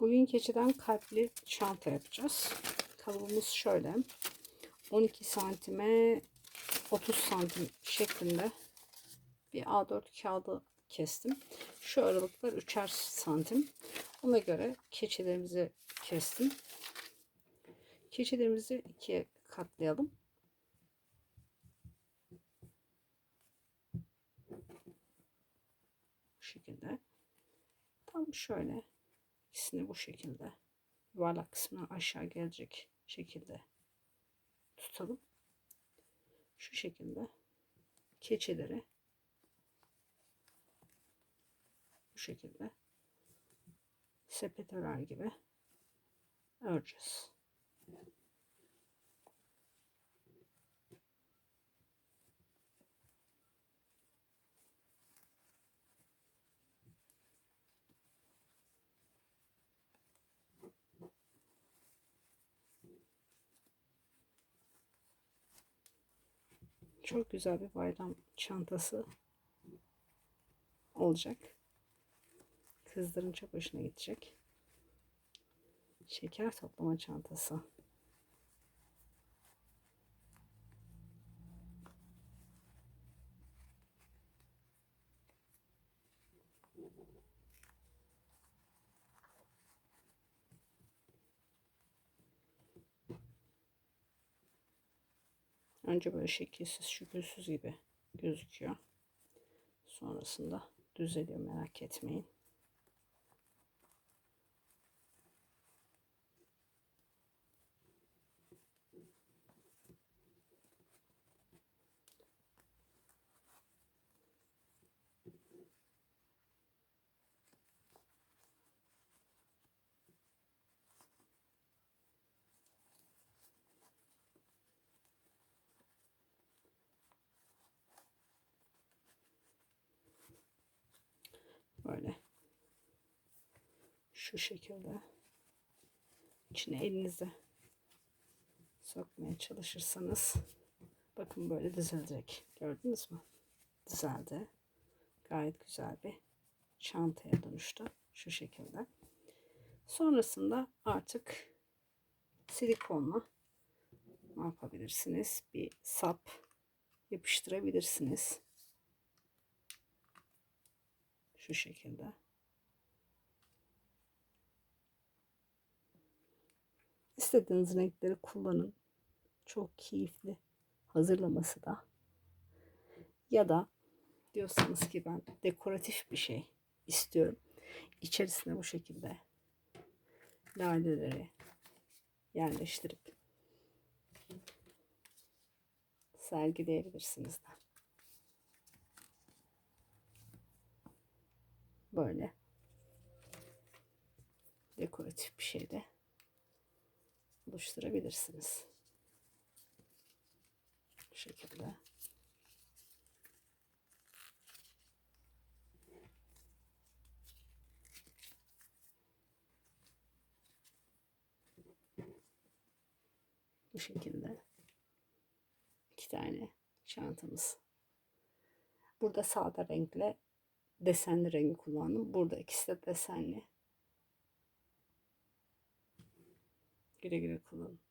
Bugün keçiden kalpli çanta yapacağız. Kalıbımız şöyle. 12 santime 30 santim şeklinde bir A4 kağıdı kestim. Şu aralıklar 3'er santim. Ona göre keçilerimizi kestim. Keçilerimizi ikiye katlayalım. Bu şekilde. Tam şöyle ikisini bu şekilde yuvarlak kısmına aşağı gelecek şekilde tutalım. Şu şekilde keçileri bu şekilde sepet gibi öreceğiz. Çok güzel bir bayram çantası olacak. Kızların çok hoşuna gidecek. Şeker toplama çantası. Önce böyle şekilsiz şükürsüz gibi gözüküyor. Sonrasında düzeliyor merak etmeyin. Böyle. Şu şekilde. içine elinizi sokmaya çalışırsanız bakın böyle düzelecek. Gördünüz mü? Düzeldi. Gayet güzel bir çantaya dönüştü. Şu şekilde. Sonrasında artık silikonla ne yapabilirsiniz? Bir sap yapıştırabilirsiniz. Şu şekilde. İstediğiniz renkleri kullanın. Çok keyifli hazırlaması da. Ya da diyorsanız ki ben dekoratif bir şey istiyorum. İçerisine bu şekilde laleleri yerleştirip sergileyebilirsiniz de. Böyle dekoratif bir şey de oluşturabilirsiniz. Bu şekilde. Bu şekilde iki tane çantamız. Burada sağda renkle desenli rengi kullandım. Burada ikisi de desenli. Güle güle kullanın.